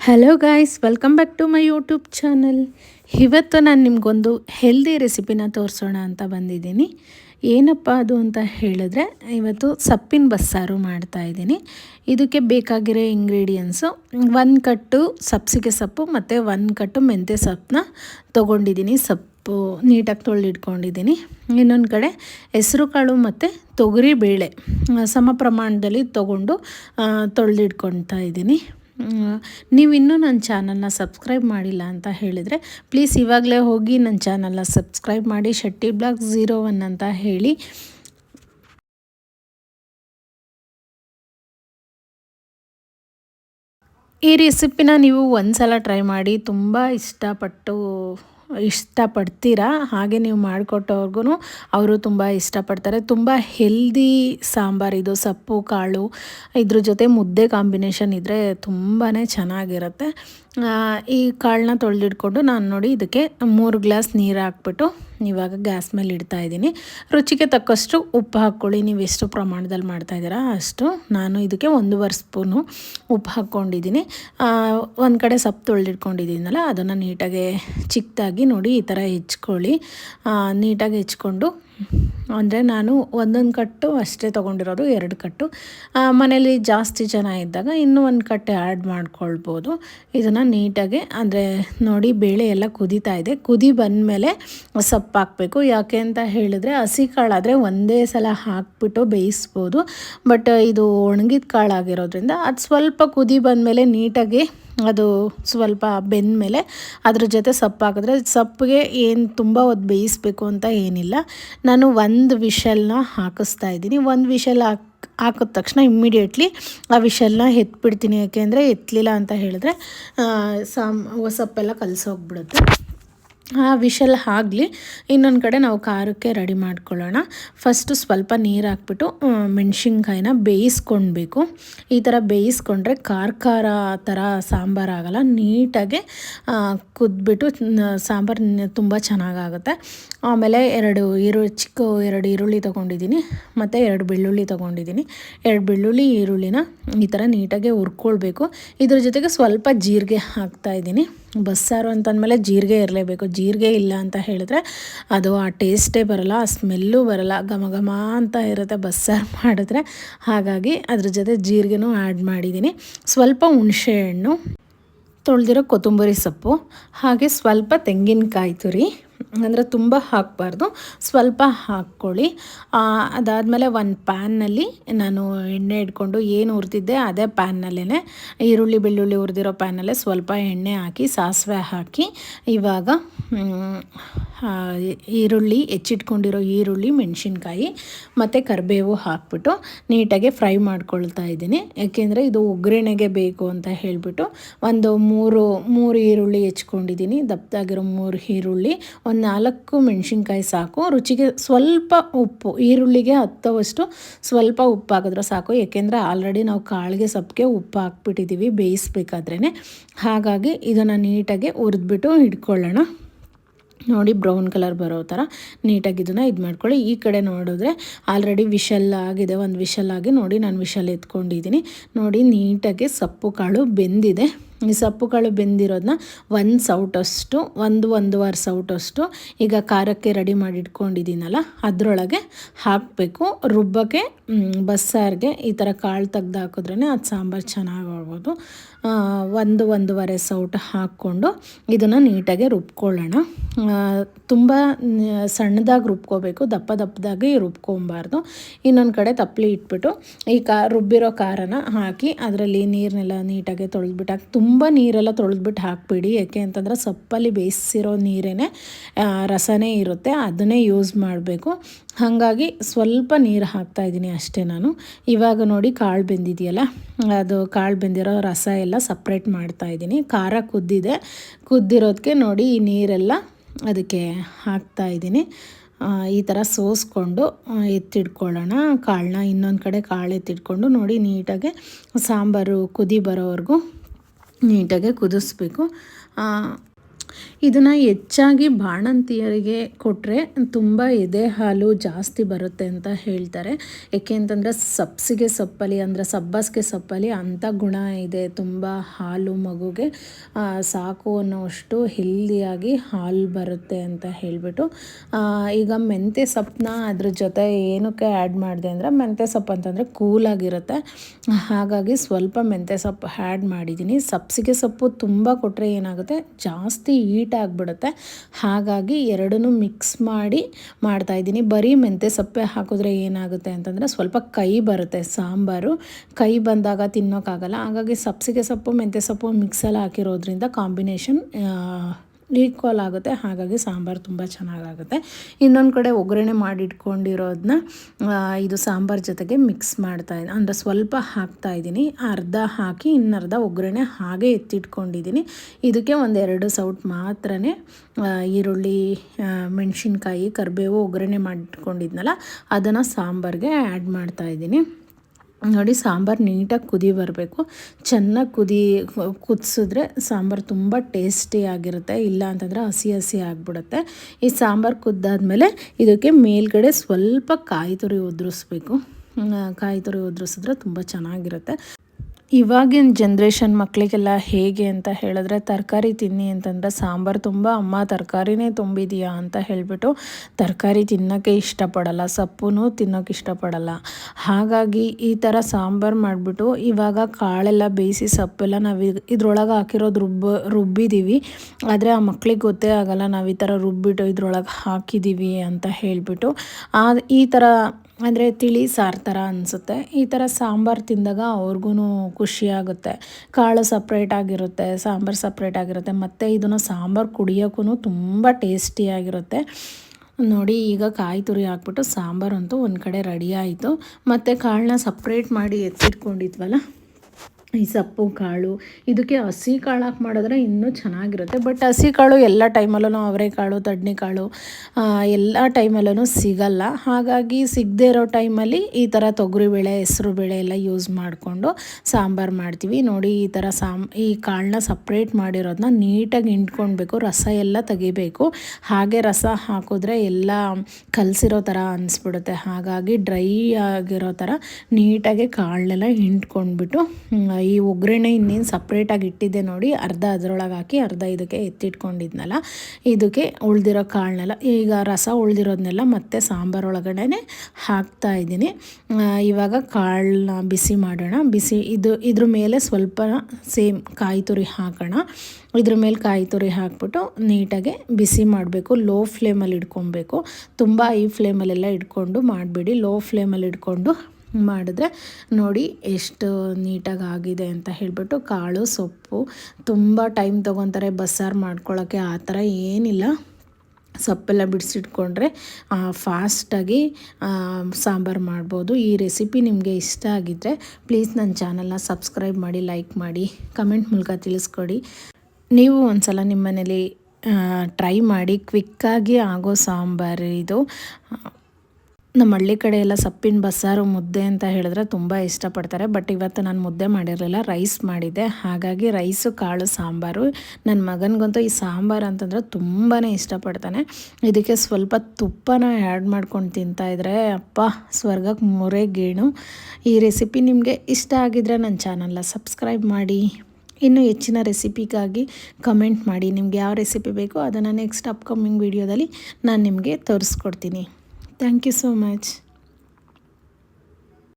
Hello guys welcome back to my YouTube channel ಇವತ್ತು ನಾನು ನಿಮಗೊಂದು ಹೆಲ್ದಿ ರೆಸಿಪಿನ ತೋರಿಸೋಣ ಅಂತ ಬಂದಿದ್ದೀನಿ. ಏನಪ್ಪ ಅದು ಅಂತ ಹೇಳಿದ್ರೆ, ಇವತ್ತು ಸಪ್ಪಿನ ಬಸ್ಸಾರು ಮಾಡ್ತಾ ಇದ್ದೀನಿ. ಇದಕ್ಕೆ ಬೇಕಾಗಿರೋ ಇಂಗ್ರೀಡಿಯೆಂಟ್ಸು ಒನ್ ಕಟ್ಟು ಸಬ್ಸಿಗೆ ಸೊಪ್ಪು ಮತ್ತು ಒನ್ ಕಟ್ಟು ಮೆಂತ್ಯ ಸೊಪ್ಪನ್ನ ತೊಗೊಂಡಿದ್ದೀನಿ. ಸೊಪ್ಪು ನೀಟಾಗಿ ತೊಳೆದಿಟ್ಕೊಂಡಿದ್ದೀನಿ. ಇನ್ನೊಂದು ಕಡೆ ಹೆಸರು ಕಾಳು ಮತ್ತು ತೊಗರಿ ಬೇಳೆ ಸಮ ಪ್ರಮಾಣದಲ್ಲಿ ತೊಗೊಂಡು ತೊಳೆದಿಟ್ಕೊಳ್ತಾ ಇದ್ದೀನಿ. ನೀವು ಇನ್ನೂ ನನ್ನ ಚಾನಲ್ನ ಸಬ್ಸ್ಕ್ರೈಬ್ ಮಾಡಿಲ್ಲ ಅಂತ ಹೇಳಿದರೆ ಪ್ಲೀಸ್ ಇವಾಗಲೇ ಹೋಗಿ ನನ್ನ ಚಾನಲ್ನ ಸಬ್ಸ್ಕ್ರೈಬ್ ಮಾಡಿ ಶೆಟ್ಟಿ ಬ್ಲಾಗ್ ಝೀರೋ ಒನ್ ಅಂತ ಹೇಳಿ. ಈ ರೆಸಿಪಿನ ನೀವು ಒಂದು ಸಲ ಟ್ರೈ ಮಾಡಿ, ತುಂಬ ಇಷ್ಟಪಟ್ಟು ಇಷ್ಟಪಡ್ತೀರಾ? ಹಾಗೆ ನೀವು ಮಾಡಿಕೊಟ್ಟವ್ರಿಗೂ ಅವರು ತುಂಬ ಇಷ್ಟಪಡ್ತಾರೆ. ತುಂಬ ಹೆಲ್ದಿ ಸಾಂಬಾರು ಇದು. ಸೊಪ್ಪು, ಕಾಳು, ಇದ್ರ ಜೊತೆ ಮುದ್ದೆ ಕಾಂಬಿನೇಷನ್ ಇದ್ದರೆ ತುಂಬಾ ಚೆನ್ನಾಗಿರುತ್ತೆ. ಈ ಕಾಳನ್ನ ತೊಳೆದಿಟ್ಕೊಂಡು ನಾನು ನೋಡಿ ಇದಕ್ಕೆ ಮೂರು ಗ್ಲಾಸ್ ನೀರು ಹಾಕ್ಬಿಟ್ಟು ಇವಾಗ ಗ್ಯಾಸ್ ಮೇಲೆ ಇಡ್ತಾ ಇದ್ದೀನಿ. ರುಚಿಗೆ ತಕ್ಕಷ್ಟು ಉಪ್ಪು ಹಾಕ್ಕೊಳ್ಳಿ. ನೀವು ಎಷ್ಟು ಪ್ರಮಾಣದಲ್ಲಿ ಮಾಡ್ತಾಯಿದ್ದೀರಾ ಅಷ್ಟು ನಾನು ಇದಕ್ಕೆ ಒಂದೂವರೆ ಸ್ಪೂನು ಉಪ್ಪು ಹಾಕ್ಕೊಂಡಿದ್ದೀನಿ. ಒಂದು ಕಡೆ ಸೊಪ್ಪು ತೊಳೆದಿಟ್ಕೊಂಡಿದ್ದೀನಲ್ಲ, ಅದನ್ನು ನೀಟಾಗಿ ಚಿಕ್ಕದಾಗಿ ನೋಡಿ ಈ ಥರ ಹೆಚ್ಕೊಳ್ಳಿ. ನೀಟಾಗಿ ಹೆಚ್ಕೊಂಡು ಅಂದರೆ ನಾನು ಒಂದೊಂದು ಕಟ್ಟು ಅಷ್ಟೇ ತೊಗೊಂಡಿರೋದು, ಎರಡು ಕಟ್ಟು. ಮನೇಲಿ ಜಾಸ್ತಿ ಜನ ಇದ್ದಾಗ ಇನ್ನೂ ಒಂದು ಕಟ್ಟೆ ಆ್ಯಡ್ ಮಾಡ್ಕೊಳ್ಬೋದು. ಇದನ್ನು ನೀಟಾಗಿ, ಅಂದರೆ ನೋಡಿ ಬೇಳೆ ಎಲ್ಲ ಕುದೀತಾ ಇದೆ. ಕುದಿ ಬಂದಮೇಲೆ ಸೊಪ್ಪು ಹಾಕಬೇಕು. ಯಾಕೆ ಅಂತ ಹೇಳಿದ್ರೆ ಹಸಿ ಕಾಳಾದರೆ ಒಂದೇ ಸಲ ಹಾಕ್ಬಿಟ್ಟು ಬೇಯಿಸ್ಬೋದು. ಬಟ್ ಇದು ಒಣಗಿದ ಕಾಳಾಗಿರೋದ್ರಿಂದ ಅದು ಸ್ವಲ್ಪ ಕುದಿ ಬಂದಮೇಲೆ ನೀಟಾಗಿ ಅದು ಸ್ವಲ್ಪ ಬೆಂದಮೇಲೆ ಅದ್ರ ಜೊತೆ ಸೊಪ್ಪು ಹಾಕಿದ್ರೆ ಸೊಪ್ಪಿಗೆ ಏನು ತುಂಬ ಹೊತ್ತು ಬೇಯಿಸ್ಬೇಕು ಅಂತ ಏನಿಲ್ಲ. ನಾನು ಒಂದು ವಿಷಲ್ನ ಹಾಕಿಸ್ತಾ ಇದ್ದೀನಿ. ಒಂದು ವಿಷಲ್ ಹಾಕಿ, ಹಾಕಿದ ತಕ್ಷಣ ಇಮ್ಮಿಡಿಯೇಟ್ಲಿ ಆ ವಿಷಲ್ನ ಎತ್ಬಿಡ್ತೀನಿ. ಯಾಕೆಂದರೆ ಎತ್ತಲಿಲ್ಲ ಅಂತ ಹೇಳಿದ್ರೆ ಸಾಮ್ ಸೊಪ್ಪೆಲ್ಲ ಕಲಸೋಗ್ಬಿಡುತ್ತೆ. ಆ ವಿಷಲ್ ಆಗಲಿ, ಇನ್ನೊಂದು ಕಡೆ ನಾವು ಖಾರಕ್ಕೆ ರೆಡಿ ಮಾಡ್ಕೊಳ್ಳೋಣ. ಫಸ್ಟು ಸ್ವಲ್ಪ ನೀರು ಹಾಕ್ಬಿಟ್ಟು ಮೆಣಸಿನ್ಕಾಯಿನ ಬೇಯಿಸ್ಕೊಳ್ಬೇಕು ಈ ಥರ ಬೇಯಿಸ್ಕೊಂಡ್ರೆ ಖಾರ ಖಾರ ಥರ ಸಾಂಬಾರು ಆಗೋಲ್ಲ. ನೀಟಾಗಿ ಕುದ್ಬಿಟ್ಟು ಸಾಂಬಾರು ತುಂಬ ಚೆನ್ನಾಗಾಗುತ್ತೆ. ಆಮೇಲೆ ಎರಡು ಈರು ಚಿಕ್ಕ ಎರಡು ಈರುಳ್ಳಿ ತೊಗೊಂಡಿದ್ದೀನಿ, ಮತ್ತು ಎರಡು ಬೆಳ್ಳುಳ್ಳಿ ತೊಗೊಂಡಿದ್ದೀನಿ. ಎರಡು ಬೆಳ್ಳುಳ್ಳಿ, ಈರುಳ್ಳಿನ ಈ ಥರ ನೀಟಾಗಿ ಹುರ್ಕೊಳ್ಬೇಕು. ಇದ್ರ ಜೊತೆಗೆ ಸ್ವಲ್ಪ ಜೀರಿಗೆ ಹಾಕ್ತಾಯಿದ್ದೀನಿ ಬಸ್ಸಾರು ಅಂತಂದಮೇಲೆ ಜೀರಿಗೆ ಇರಲೇಬೇಕು. ಜೀರಿಗೆ ಇಲ್ಲ ಅಂತ ಹೇಳಿದ್ರೆ ಅದು ಆ ಟೇಸ್ಟೇ ಬರಲ್ಲ, ಆ ಸ್ಮೆಲ್ಲು ಬರಲ್ಲ, ಘಮ ಘಮ ಅಂತ ಇರುತ್ತೆ ಬಸ್ಸಾರು ಮಾಡಿದ್ರೆ. ಹಾಗಾಗಿ ಅದ್ರ ಜೊತೆ ಜೀರಿಗೆನೂ ಆ್ಯಡ್ ಮಾಡಿದ್ದೀನಿ. ಸ್ವಲ್ಪ ಹುಣಸೆಹಣ್ಣು ತೊಳೆದಿರೋ ಕೊತ್ತಂಬರಿ ಸೊಪ್ಪು, ಹಾಗೆ ಸ್ವಲ್ಪ ತೆಂಗಿನಕಾಯಿ ತುರಿ. ಅಂದರೆ ತುಂಬ ಹಾಕಬಾರ್ದು. ಸ್ವಲ್ಪ ಹಾಕ್ಕೊಳ್ಳಿ. ಅದಾದಮೇಲೆ ಒಂದು ಪ್ಯಾನ್ನಲ್ಲಿ ನಾನು ಎಣ್ಣೆ ಇಟ್ಕೊಂಡು ಏನು ಹುರಿದಿದ್ದೆ ಅದೇ ಪ್ಯಾನ್ನಲ್ಲೇ ಈರುಳ್ಳಿ, ಬೆಳ್ಳುಳ್ಳಿ ಹುರಿದಿರೋ ಪ್ಯಾನಲ್ಲೇ ಸ್ವಲ್ಪ ಎಣ್ಣೆ ಹಾಕಿ, ಸಾಸಿವೆ ಹಾಕಿ ಇವಾಗ ಈರುಳ್ಳಿ, ಹೆಚ್ಚಿಟ್ಕೊಂಡಿರೋ ಈರುಳ್ಳಿ, ಮೆಣಸಿನ್ಕಾಯಿ ಮತ್ತು ಕರಿಬೇವು ಹಾಕ್ಬಿಟ್ಟು ನೀಟಾಗಿ ಫ್ರೈ ಮಾಡ್ಕೊಳ್ತಾ ಇದ್ದೀನಿ. ಯಾಕೆಂದರೆ ಇದು ಒಗ್ಗರಣೆಗೆ ಬೇಕು ಅಂತ ಹೇಳಿಬಿಟ್ಟು ಒಂದು ಮೂರು ಮೂರು ಈರುಳ್ಳಿ ಹೆಚ್ಕೊಂಡಿದ್ದೀನಿ ದಪ್ಪದಾಗಿರೋ ಮೂರು ಈರುಳ್ಳಿ, ಒಂದು ನಾಲ್ಕು ಮೆಣಸಿನ್ಕಾಯಿ ಸಾಕು. ರುಚಿಗೆ ಸ್ವಲ್ಪ ಉಪ್ಪು, ಈರುಳ್ಳಿಗೆ ಹತ್ತವಷ್ಟು ಸ್ವಲ್ಪ ಉಪ್ಪು ಹಾಕಿದ್ರೆ ಸಾಕು. ಏಕೆಂದರೆ ಆಲ್ರೆಡಿ ನಾವು ಕಾಳಿಗೆ ಸೊಪ್ಪಿಗೆ ಉಪ್ಪು ಹಾಕ್ಬಿಟ್ಟಿದ್ದೀವಿ ಬೇಯಿಸ್ಬೇಕಾದ್ರೇ ಹಾಗಾಗಿ ಇದನ್ನು ನೀಟಾಗಿ ಹುರಿದ್ಬಿಟ್ಟು ಇಟ್ಕೊಳ್ಳೋಣ. ನೋಡಿ ಬ್ರೌನ್ ಕಲರ್ ಬರೋ ಥರ ನೀಟಾಗಿ ಇದನ್ನು ಇದು ಮಾಡ್ಕೊಳ್ಳಿ. ಈ ಕಡೆ ನೋಡಿದ್ರೆ ಆಲ್ರೆಡಿ ವಿಷಲ್ ಆಗಿದೆ, ಒಂದು ವಿಷಲ್ ಆಗಿ ನೋಡಿ ನಾನು ವಿಷಲ್ ಎತ್ಕೊಂಡಿದ್ದೀನಿ. ನೋಡಿ ನೀಟಾಗಿ ಸೊಪ್ಪು ಕಾಳು ಬೆಂದಿದೆ. ಈ ಸೊಪ್ಪುಗಳು ಬೆಂದಿರೋದನ್ನ ಒಂದು ಸೌಟಷ್ಟು, ಒಂದು ಒಂದೂವರೆ ಸೌಟಷ್ಟು ಈಗ ಖಾರಕ್ಕೆ ರೆಡಿ ಮಾಡಿ ಇಟ್ಕೊಂಡಿದ್ದೀನಲ್ಲ ಅದರೊಳಗೆ ಹಾಕಬೇಕು. ರುಬ್ಬಕ್ಕೆ ಬಸ್ಸಾರಿಗೆ ಈ ಥರ ಕಾಳು ತೆಗ್ದು ಹಾಕಿದ್ರೇ ಅದು ಸಾಂಬಾರು ಚೆನ್ನಾಗಿ ಆಗ್ಬೋದು. ಒಂದು ಒಂದೂವರೆ ಸೌಟ್ ಹಾಕ್ಕೊಂಡು ಇದನ್ನು ನೀಟಾಗಿ ರುಬ್ಕೊಳ್ಳೋಣ. ತುಂಬ ಸಣ್ಣದಾಗಿ ರುಬ್ಕೋಬೇಕು, ದಪ್ಪ ದಪ್ಪದಾಗಿ ರುಬ್ಕೊಬಾರ್ದು. ಇನ್ನೊಂದು ಕಡೆ ತಪ್ಪಲಿ ಇಟ್ಬಿಟ್ಟು ಈ ಕಾ, ರುಬ್ಬಿರೋ ಖಾರನ ಹಾಕಿ ಅದರಲ್ಲಿ ನೀರನ್ನೆಲ್ಲ ನೀಟಾಗಿ ತೊಳೆದ್ಬಿಟ್ಟು ತುಂಬ ನೀರೆಲ್ಲ ತೊಳೆದ್ಬಿಟ್ಟು ಹಾಕ್ಬಿಡಿ. ಯಾಕೆ ಅಂತಂದ್ರೆ ಸೊಪ್ಪಲ್ಲಿ ಬೇಯಿಸಿರೋ ನೀರೇ ರಸನೇ ಇರುತ್ತೆ. ಅದನ್ನೇ ಯೂಸ್ ಮಾಡಬೇಕು. ಹಾಗಾಗಿ ಸ್ವಲ್ಪ ನೀರು ಹಾಕ್ತಾಯಿದ್ದೀನಿ ಅಷ್ಟೇ ನಾನು. ಇವಾಗ ನೋಡಿ ಕಾಳು ಬೆಂದಿದೆಯಲ್ಲ, ಅದು ಕಾಳು ಬೆಂದಿರೋ ರಸ ಎಲ್ಲ ಸಪ್ರೇಟ್ ಮಾಡ್ತಾಯಿದ್ದೀನಿ ಖಾರ ಕುದ್ದಿದೆ. ಕುದ್ದಿರೋದಕ್ಕೆ ನೋಡಿ ಈ ನೀರೆಲ್ಲ ಅದಕ್ಕೆ ಹಾಕ್ತಾಯಿದ್ದೀನಿ ಈ ಥರ ಸೋಸ್ಕೊಂಡು ಎತ್ತಿಟ್ಕೊಳ್ಳೋಣ. ಕಾಳನ್ನ ಇನ್ನೊಂದು ಕಡೆ ಕಾಳು ಎತ್ತಿಟ್ಕೊಂಡು ನೋಡಿ ನೀಟಾಗಿ ಸಾಂಬಾರು ಕುದಿ ಬರೋವರೆಗೂ ನೀಟಾಗಿ ಕುದಿಸ್ಬೇಕು. ಇದನ್ನು ಹೆಚ್ಚಾಗಿ ಬಾಣಂತಿಯರಿಗೆ ಕೊಟ್ಟರೆ ತುಂಬ ಎದೆ ಹಾಲು ಜಾಸ್ತಿ ಬರುತ್ತೆ ಅಂತ ಹೇಳ್ತಾರೆ. ಏಕೆ ಅಂತಂದರೆ ಸಬ್ಸಿಗೆ ಸೊಪ್ಪಲ್ಲಿ ಅಂದರೆ ಸಬ್ಬಸಿಗೆ ಸೊಪ್ಪಲ್ಲಿ ಅಂಥ ಗುಣ ಇದೆ ತುಂಬ ಹಾಲು ಮಗುಗೆ. ಸಾಕು ಅನ್ನೋಷ್ಟು ಹೆಲ್ದಿಯಾಗಿ ಹಾಲು ಬರುತ್ತೆ ಅಂತ ಹೇಳಿಬಿಟ್ಟು. ಈಗ ಮೆಂತ್ಯ ಸೊಪ್ಪನ್ನ ಅದ್ರ ಜೊತೆ ಏನಕ್ಕೆ ಆ್ಯಡ್ ಮಾಡಿದೆ ಅಂದರೆ ಮೆಂತ್ಯ ಸೊಪ್ಪು ಅಂತಂದರೆ ಕೂಲಾಗಿರುತ್ತೆ ಹಾಗಾಗಿ ಸ್ವಲ್ಪ ಮೆಂತ್ಯ ಸೊಪ್ಪು ಆ್ಯಡ್ ಮಾಡಿದ್ದೀನಿ. ಸಬ್ಸಿಗೆ ಸೊಪ್ಪು ತುಂಬ ಕೊಟ್ಟರೆ ಏನಾಗುತ್ತೆ? ಜಾಸ್ತಿ ಈಟ್ ಆಗಿಬಿಡುತ್ತೆ. ಹಾಗಾಗಿ ಎರಡನ್ನೂ ಮಿಕ್ಸ್ ಮಾಡಿ ಮಾಡ್ತಾಯಿದ್ದೀನಿ ಬರೀ ಮೆಂತ್ಯ ಸೊಪ್ಪೆ ಹಾಕಿದ್ರೆ ಏನಾಗುತ್ತೆ ಅಂತಂದರೆ ಸ್ವಲ್ಪ ಕೈ ಬರುತ್ತೆ ಸಾಂಬಾರು. ಕೈ ಬಂದಾಗ ತಿನ್ನೋಕ್ಕಾಗಲ್ಲ. ಹಾಗಾಗಿ ಸಬ್ಸಿಗೆ ಸೊಪ್ಪು, ಮೆಂತ್ಯ ಸೊಪ್ಪು ಮಿಕ್ಸಲ್ಲಿ ಹಾಕಿರೋದ್ರಿಂದ ಕಾಂಬಿನೇಷನ್ ಈಕ್ವಲ್ ಆಗುತ್ತೆ. ಹಾಗಾಗಿ ಸಾಂಬಾರು ತುಂಬ ಚೆನ್ನಾಗಾಗುತ್ತೆ. ಇನ್ನೊಂದು ಕಡೆ ಒಗ್ಗರಣೆ ಮಾಡಿಟ್ಕೊಂಡಿರೋದನ್ನ ಇದು ಸಾಂಬಾರು ಜೊತೆಗೆ ಮಿಕ್ಸ್ ಮಾಡ್ತಾ ಇದ್ದೀನಿ ಅಂದರೆ ಸ್ವಲ್ಪ ಹಾಕ್ತಾ ಇದ್ದೀನಿ. ಅರ್ಧ ಹಾಕಿ ಇನ್ನರ್ಧ ಒಗ್ಗರಣೆ ಹಾಗೆ ಎತ್ತಿಟ್ಕೊಂಡಿದ್ದೀನಿ. ಇದಕ್ಕೆ ಒಂದೆರಡು ಸೌಟ್ ಮಾತ್ರ ಈರುಳ್ಳಿ ಮೆಣಸಿನ್ಕಾಯಿ, ಕರಿಬೇವು ಒಗ್ಗರಣೆ ಮಾಡಿಟ್ಕೊಂಡಿದ್ನಲ್ಲ, ಅದನ್ನು ಸಾಂಬಾರಿಗೆ ಆ್ಯಡ್ ಮಾಡ್ತಾ ಇದ್ದೀನಿ. ನೋಡಿ ಸಾಂಬಾರು ನೀಟಾಗಿ ಕುದಿ ಬರಬೇಕು. ಚೆನ್ನಾಗಿ ಕುದಿ, ಕುದಿಸಿದ್ರೆ ಸಾಂಬಾರು ತುಂಬ ಟೇಸ್ಟಿಯಾಗಿರುತ್ತೆ ಇಲ್ಲ ಅಂತಂದರೆ ಹಸಿ ಹಸಿ ಆಗಿಬಿಡುತ್ತೆ. ಈ ಸಾಂಬಾರು ಕುದ್ದಾದಮೇಲೆ ಇದಕ್ಕೆ ಮೇಲ್ಗಡೆ ಸ್ವಲ್ಪ ಕಾಯಿ ತುರಿ ಉದುರಿಸ್ಬೇಕು. ಕಾಯಿ ತುರಿ ಉದುರಿಸಿದ್ರೆ ತುಂಬ ಚೆನ್ನಾಗಿರುತ್ತೆ. ಇವಾಗಿನ ಜನ್ರೇಷನ್ ಮಕ್ಕಳಿಗೆಲ್ಲ ಹೇಗೆ ಅಂತ ಹೇಳಿದ್ರೆ, ತರಕಾರಿ ತಿನ್ನಿ ಅಂತಂದರೆ ಸಾಂಬಾರು ತುಂಬ, ಅಮ್ಮ ತರಕಾರಿನೇ ತುಂಬಿದೆಯಾ? ಅಂತ ಹೇಳಿಬಿಟ್ಟು ತರಕಾರಿ ತಿನ್ನೋಕ್ಕೆ ಇಷ್ಟಪಡಲ್ಲ ಸೊಪ್ಪು ತಿನ್ನೋಕೆ ಇಷ್ಟಪಡಲ್ಲ. ಹಾಗಾಗಿ ಈ ಥರ ಸಾಂಬಾರು ಮಾಡಿಬಿಟ್ಟು ಇವಾಗ ಕಾಳೆಲ್ಲ ಬೇಯಿಸಿ ಸೊಪ್ಪೆಲ್ಲ ನಾವು ಇದ್ರೊಳಗೆ ಹಾಕಿರೋದು ರುಬ್ಬ ರುಬ್ಬಿದ್ದೀವಿ ಆದರೆ ಆ ಮಕ್ಕಳಿಗೆ ಗೊತ್ತೇ ಆಗಲ್ಲ, ನಾವು ಈ ಥರ ರುಬ್ಬಿಟ್ಟು ಇದ್ರೊಳಗೆ ಹಾಕಿದ್ದೀವಿ ಅಂತ ಹೇಳಿಬಿಟ್ಟು. ಆ, ಈ ಥರ ಅಂದರೆ ತಿಳಿ ಸಾರು ಥರ ಅನಿಸುತ್ತೆ. ಈ ಥರ ಸಾಂಬಾರು ತಿಂದಾಗ ಅವ್ರಿಗೂ ಖುಷಿಯಾಗುತ್ತೆ. ಕಾಳು ಸಪ್ರೇಟಾಗಿರುತ್ತೆ ಸಾಂಬಾರು ಸಪ್ರೇಟಾಗಿರುತ್ತೆ ಮತ್ತು ಇದನ್ನು ಸಾಂಬಾರು ಕುಡಿಯೋಕ್ಕೂ ತುಂಬ ಟೇಸ್ಟಿಯಾಗಿರುತ್ತೆ ನೋಡಿ, ಈಗ ಕಾಯಿ ತುರಿ ಹಾಕ್ಬಿಟ್ಟು ಸಾಂಬಾರು ಅಂತೂ ಒಂದು ಕಡೆ ರೆಡಿ ಆಯಿತು. ಮತ್ತು ಕಾಳನ್ನ ಸಪ್ರೇಟ್ ಮಾಡಿ ಎತ್ತಿಟ್ಕೊಂಡಿದ್ವಲ್ಲ? ಈ ಸೊಪ್ಪು, ಕಾಳು, ಇದಕ್ಕೆ ಹಸಿ ಕಾಳು ಹಾಕಿ ಮಾಡಿದ್ರೆ ಇನ್ನೂ ಚೆನ್ನಾಗಿರುತ್ತೆ. ಬಟ್ ಹಸಿ ಕಾಳು ಎಲ್ಲ ಟೈಮಲ್ಲೂ ಅವರೆಕಾಳು ಕಾಳು ಎಲ್ಲ ಟೈಮಲ್ಲೂ ಸಿಗಲ್ಲ. ಹಾಗಾಗಿ ಸಿಗದೇ ಇರೋ ಟೈಮಲ್ಲಿ ಈ ಥರ ತೊಗರಿಬೇಳೆ ಹೆಸರು ಬೇಳೆ ಎಲ್ಲ ಯೂಸ್ ಮಾಡಿಕೊಂಡು ಸಾಂಬಾರು ಮಾಡ್ತೀವಿ. ನೋಡಿ ಈ ಥರ ಸಾಂ, ಈ ಕಾಳನ್ನ ಸಪ್ರೇಟ್ ಮಾಡಿರೋದನ್ನ ನೀಟಾಗಿ ಹಿಂಡ್ಕೊಳ್ಬೇಕು ರಸ ಎಲ್ಲ ತೆಗಿಬೇಕು. ಹಾಗೆ ರಸ ಹಾಕಿದ್ರೆ ಎಲ್ಲ ಕಲಸಿರೋ ಥರ ಅನಿಸ್ಬಿಡುತ್ತೆ. ಹಾಗಾಗಿ ಡ್ರೈ ಆಗಿರೋ ಥರ ನೀಟಾಗಿ ಕಾಳನ್ನೆಲ್ಲ ಹಿಂಡ್ಕೊಂಡ್ಬಿಟ್ಟು ಈ ಒಗ್ಗರಣೆ ಇನ್ನೇನು ಸಪ್ರೇಟಾಗಿ ಇಟ್ಟಿದ್ದೆ ನೋಡಿ, ಅರ್ಧ ಅದರೊಳಗೆ ಹಾಕಿ, ಅರ್ಧ ಇದಕ್ಕೆ ಎತ್ತಿಟ್ಕೊಂಡಿದ್ನಲ್ಲ. ಇದಕ್ಕೆ ಉಳ್ದಿರೋ ಕಾಳನ್ನೆಲ್ಲ ಈಗ ರಸ ಉಳ್ದಿರೋದನ್ನೆಲ್ಲ ಮತ್ತೆ ಸಾಂಬಾರೊಳಗಡೆ ಹಾಕ್ತಾ ಇದ್ದೀನಿ. ಇವಾಗ ಕಾಳನ್ನ ಬಿಸಿ ಮಾಡೋಣ. ಬಿಸಿ ಇದು, ಇದ್ರ ಮೇಲೆ ಸ್ವಲ್ಪ ಸೇಮ್ ಕಾಯಿ ತುರಿ ಹಾಕೋಣ. ಇದ್ರ ಮೇಲೆ ಕಾಯಿ ತುರಿ ಹಾಕ್ಬಿಟ್ಟು ನೀಟಾಗಿ ಬಿಸಿ ಮಾಡಬೇಕು. ಲೋ ಫ್ಲೇಮಲ್ಲಿ ಇಟ್ಕೊಬೇಕು. ತುಂಬ ಐ ಫ್ಲೇಮಲ್ಲೆಲ್ಲ ಇಟ್ಕೊಂಡು ಮಾಡಿಬಿಡಿ. ಲೋ ಫ್ಲೇಮಲ್ಲಿ ಇಟ್ಕೊಂಡು ಮಾಡಿದ್ರೆ ನೋಡಿ ಎಷ್ಟು ನೀಟಾಗಿ ಆಗಿದೆ ಅಂತ ಹೇಳಿಬಿಟ್ಟು ಕಾಳು, ಸೊಪ್ಪು ತುಂಬ ಟೈಮ್ ತೊಗೊತಾರೆ ಬಸ್ಸಾರು ಮಾಡ್ಕೊಳ್ಳೋಕ್ಕೆ ಆ ಥರ ಏನಿಲ್ಲ. ಸೊಪ್ಪೆಲ್ಲ ಬಿಡಿಸಿಟ್ಕೊಂಡ್ರೆ ಫಾಸ್ಟಾಗಿ ಸಾಂಬಾರು ಮಾಡ್ಬೋದು. ಈ ರೆಸಿಪಿ ನಿಮಗೆ ಇಷ್ಟ ಆಗಿದ್ದರೆ ಪ್ಲೀಸ್ ನನ್ನ ಚಾನಲ್ನ ಸಬ್ಸ್ಕ್ರೈಬ್ ಮಾಡಿ ಲೈಕ್ ಮಾಡಿ ಕಮೆಂಟ್ ಮೂಲಕ ತಿಳಿಸ್ಕೊಡಿ. ನೀವು ಒಂದು ಸಲ ನಿಮ್ಮ ಮನೇಲಿ ಟ್ರೈ ಮಾಡಿ ಕ್ವಿಕ್ಕಾಗಿ ಆಗೋ ಸಾಂಬಾರು ಇದು. ನಮ್ಮ ಹಳ್ಳಿ ಕಡೆ ಎಲ್ಲ ಸಪ್ಪಿನ ಬಸ್ಸಾರು ಮುದ್ದೆ ಅಂತ ಹೇಳಿದ್ರೆ ತುಂಬ ಇಷ್ಟಪಡ್ತಾರೆ. ಬಟ್ ಇವತ್ತು ನಾನು ಮುದ್ದೆ ಮಾಡಿರಲಿಲ್ಲ ರೈಸ್ ಮಾಡಿದ್ದೆ. ಹಾಗಾಗಿ ರೈಸು ಕಾಳು, ಸಾಂಬಾರು. ನನ್ನ ಮಗನಿಗಂತೂ ಈ ಸಾಂಬಾರು ಅಂತಂದರೆ ತುಂಬಾ ಇಷ್ಟಪಡ್ತಾನೆ. ಇದಕ್ಕೆ ಸ್ವಲ್ಪ ತುಪ್ಪನ ಆ್ಯಡ್ ಮಾಡ್ಕೊಂಡು ತಿಂತಾಯಿದ್ರೆ ಅಪ್ಪ ಸ್ವರ್ಗಕ್ಕೆ ಮೊರೆ ಗೇಣು. ಈ ರೆಸಿಪಿ ನಿಮಗೆ ಇಷ್ಟ ಆಗಿದ್ರೆ ನನ್ನ ಚಾನಲ್ನ ಸಬ್ಸ್ಕ್ರೈಬ್ ಮಾಡಿ. ಇನ್ನು ಹೆಚ್ಚಿನ ರೆಸಿಪಿಗಾಗಿ ಕಮೆಂಟ್ ಮಾಡಿ. ನಿಮಗೆ ಯಾವ ರೆಸಿಪಿ ಬೇಕೋ ಅದನ್ನು ನೆಕ್ಸ್ಟ್ ಅಪ್ಕಮಿಂಗ್ ವೀಡಿಯೋದಲ್ಲಿ ನಾನು ನಿಮಗೆ ತೋರಿಸ್ಕೊಡ್ತೀನಿ. Thank you so much